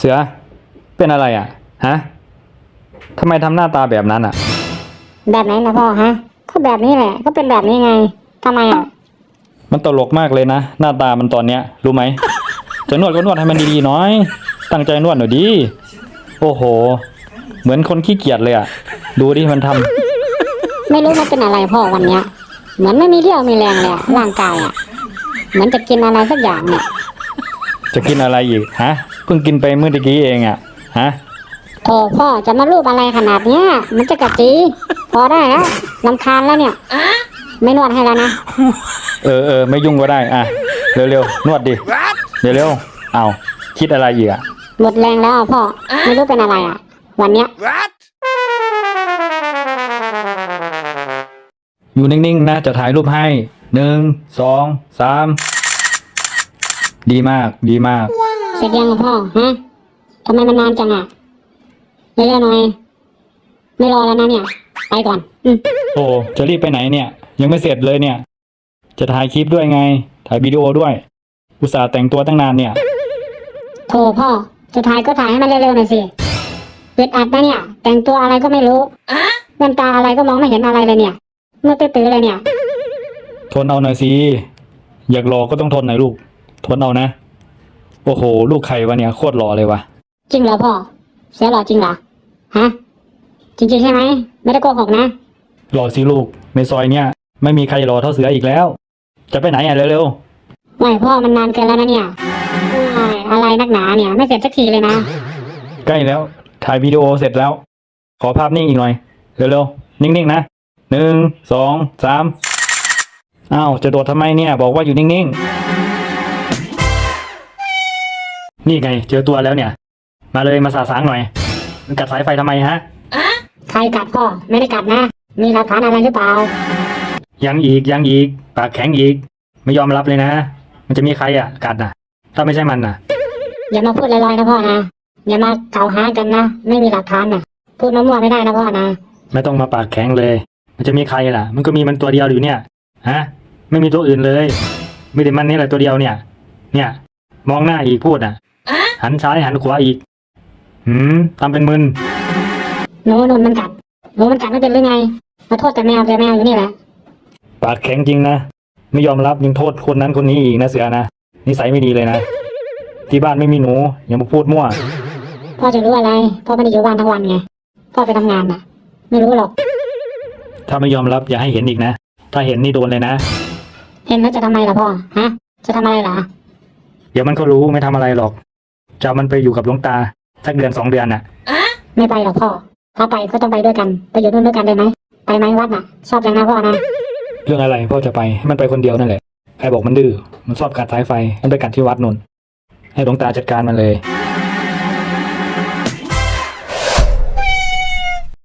เสือ เป็นอะไรอะ ฮะทำไมทำหน้าตาแบบนั้นอะ แบบไหนนะพ่อฮะ ก็แบบนี้แหละ ก็เป็นแบบนี้ไงทำไมอะ มันตลกมากเลยนะ หน้าตามันตอนเนี้ย รู้ไหม จะนวดก็นวดให้มันดีๆหน้อย ตั้งใจนวดหน่อยดิโอ้โห เหมือนคนขี้เกียจเลยอะ ดูดิมันทำไม่รู้มันเป็นอะไรพ่อวันเนี้ย เหมือนไม่มีเรี่ยวมีแรงเลยอะร่างกายอะ เหมือนจะกินอะไรสักอย่างเนี่ย จะกินอะไรอีกฮะเพิ่งกินไปเมื่อตะกี้เองอะฮะโถพ่อจะมารูปอะไรขนาดเนี้ยมันจะกระจีพอได้แล้วลำคาญแล้วเนี่ยไม่นวดให้แล้วนะเออเออไม่ยุ่งก็ได้อะเร็วๆนวดดิเร็วๆเอาคิดอะไรอีกอะหมดแรงแล้วอะพ่อไม่รู้เป็นอะไรอะ วันเนี้ยอยู่นิ่งๆนะจะถ่ายรูปให้หนึ่งสองสามดีมากดีมาก เสร็จยังอะพ่อฮะทำไมมันนานจังอะเร็วๆหน่อยไม่รอแล้วนะเนี่ย ไปก่อน อืมโอ้จะรีบไปไหนเนี่ย ยังไม่เสร็จเลยเนี่ย จะถ่ายคลิปด้วยไง ถ่ายวิดีโอด้วย อุตส่าห์แต่งตัวตั้งนานเนี่ย โถพ่อ จะถ่ายก็ถ่ายให้มันเร็วๆหน่อยสิอึดอัดนะเนี่ย แต่งตัวอะไรก็ไม่รู้แว่นตาอะไรก็มองไม่เห็นอะไรเลยเนี่ยมือตื้อๆเลยเนี่ย ทนเอาหน่อยสิ อยากรอก็ต้องทนหน่อยลูก ทนเอานะโอ้โห ลูกใครวะเนี่ยโคตรหล่อเลยวะจริงเหรอพ่อ เสียหล่อจริงเหรอ ฮะ จริงๆใช่ไหม ไม่ได้โกหกนะ หล่อสิลูก ในซอยเนี่ย ไม่มีใครหล่อเท่าเสืออีกแล้ว จะไปไหนอะเร็วไม่พ่อมันนานเกินแล้วนะเนี่ยโอ้ยอะไรนักหนาเนี่ย ไม่เสร็จสักทีเลยนะ ๆใกล้แล้ว ถ่ายวิดีโอเสร็จแล้ว ขอภาพนิ่งอีกหน่อย เร็วๆ นิ่งๆนะหนึ่งสองสามอ้าวจะโดดทำไมเนี่ย บอกว่าอยู่นิ่งๆ นี่ไง เจอตัวแล้วเนี่ย มาเลยมาสาสางหน่อยมันกัดสายไฟทำไมฮะ ใครกัดพ่อไม่ได้กัดนะ มีหลักฐานอะไรหรือเปล่า ยังอีกยังอีก ปากแข็งอีก ไม่ยอมรับเลยนะ มันจะมีใครอะ กัดน่ะ ถ้าไม่ใช่มันน่ะ อย่ามาพูดลอยๆนะพ่อนะ อย่ามากล่าวหากันนะ ไม่มีหลักฐานนะพูดมั่วๆไม่ได้นะพ่อนะ ไม่ต้องมาปากแข็งเลย มันจะมีใครล่ะ มันก็มีมันตัวเดียวอยู่เนี่ย ฮะ ไม่มีตัวอื่นเลยมีแต่มันนี่แหละตัวเดียวเนี่ย เนี่ย มองหน้าอีกพูดอะ หันซ้ายหันขวาอีก หืมทำเป็นมึนหนูนนมันกัดหนูมันกัดไม่เป็นหรือไง มาโทษแต่แมวแต่แมวอยู่นี่แหละ ปากแข็งจริงนะ ไม่ยอมรับยังโทษคนนั้นคนนี้อีกนะเสือนะ นิสัยไม่ดีเลยนะ ที่บ้านไม่มีหนูอย่ามาพูดมั่ว พ่อจะรู้อะไร พ่อไม่ได้อยู่บ้านทั้งวันไง พ่อไปทำงานน่ะ ไม่รู้หรอก ถ้าไม่ยอมรับอย่าให้เห็นอีกนะ ถ้าเห็นนี่โดนเลยนะ เห็นแล้วจะทำไมล่ะพ่อ ฮะ จะทำอะไรล่ะ เดี๋ยวมันก็รู้ไม่ทำอะไรหรอก จะเอามันไปอยู่กับหลวงตาสักเดือนสองเดือนน่ะ ไม่ไปหรอกพ่อ ถ้าไปก็ต้องไปด้วยกัน ไปอยู่นู่นด้วยกันได้ไหม ไปไหมวัดน่ะ ชอบจังนะพ่อนะ เรื่องอะไรพ่อจะไปให้มันไปคนเดียวนั่นแหละใครบอกมันดื้อมันชอบกัดสายไฟ มันไปกัดที่วัดนนให้หลวงตาจัดการมันเลย